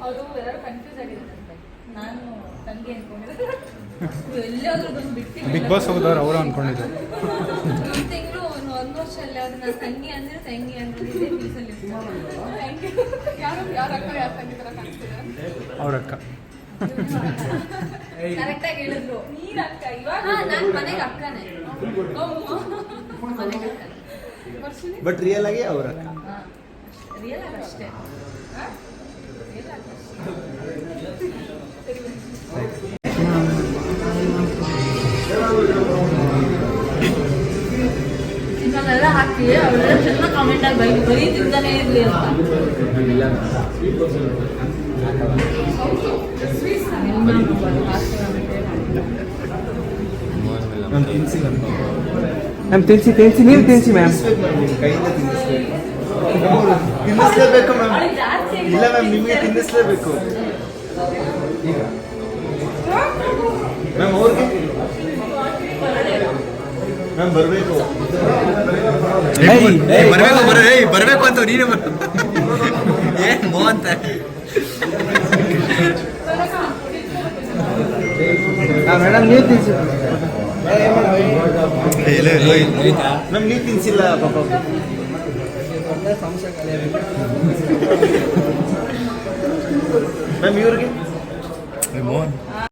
ಅವರು ಎಲ್ಲರೂ ಕನ್ಫ್ಯೂಸ್ ಆಗಿದ್ದಾರಂತೆ ನಾನು ತಂಗಿ ಅನ್ಕೊಂಡಿದ್ದೆ ಎಲ್ಲಾದ್ರೂ ಬಂದು ಬಿಟ್ಟು ಬಿಗ್ ಬಾಸ್ ಹೋದವ್ರು ಅವರು ಅನ್ಕೊಂಡಿದ್ರು ತಿಂಗಳು ಒಂದು ಒಂದು ವರ್ಷ ಅಲ್ಲ ಅದು ನಾನು ತಂಗಿ ಅಂದ್ರೆ ತಂಗಿ ಅಂದ್ರೆ ಇದೇ ಪೀಸಲ್ಲಿ ಯಾರು ಯಾರ ಅಕ್ಕ ಯಾರ ತಂಗಿ ಥರ ಕಾಣಿಸ್ತಿದ್ದಾರೆ ಅವ್ರ ಅಕ್ಕ. ಕರೆಕ್ಟ್ ಆಗಿ ಹೇಳಿದ್ರು. ನೀನ್ ಅಕ್ಕ ಇವಾಗ ನಾನು ಮನೆಗೆ ಅಕ್ಕನೇ. ಮನೆಗೆ ಅಕ್ಕನೇ ಬಟ್ ರಿಯಲ್ ಆಗಿ ಅವ್ರ ಅಕ್ಕ. ರಿಯಲ್ ಆಗಿ ಅಷ್ಟೇ ರಿಯಲ್ ಆಗಿ ಹಾಕಿ ಅವಳೆಲ್ಲ ಚೆನ್ನಾಗಿ ಕಾಮೆಂಟ್ ಆಗಿ ಬೈ ಬರೀತಿದ್ದಾನೆ ಇರಲಿ ಅಂತ ಮ್ಯಾಮ್ ತಿನ್ಸಿಲ್ಲ ಮ್ಯಾಮ್ ತಿನ್ಸಿ ತಿನ್ಸಿ ನೀವು ತಿನ್ಸಿ ಮ್ಯಾಮ್ ಕೈಯಿಂದ ತಿನ್ನಿಸ್ಬೇಕು ತಿನ್ನಿಸ್ಲೇಬೇಕು ಮ್ಯಾಮ್ ಇಲ್ಲ ಮ್ಯಾಮ್ ನಿಮಗೆ ತಿನ್ನಿಸ್ಲೇಬೇಕು ಮ್ಯಾಮ್ ಅವ್ರಿಗೆ ಮ್ಯಾಮ್ ಬರಬೇಕು ಬರಬೇಕು ಬರ ಏಯ್ ಬರಬೇಕು ಅಂತ ನೀನೇ ಬರ ಏನ್ ಮೋ ಅಂತ ಮೇಡಮ್ ನೀವು ತಿನ್ಸಿ ಮ್ಯಾಮ್ ನೀವು ತಿನ್ಸಿಲ್ಲ ಪಾಪ ಮ್ಯಾಮ್ ಇವ್ರಿಗೆ ಮೋಹನ್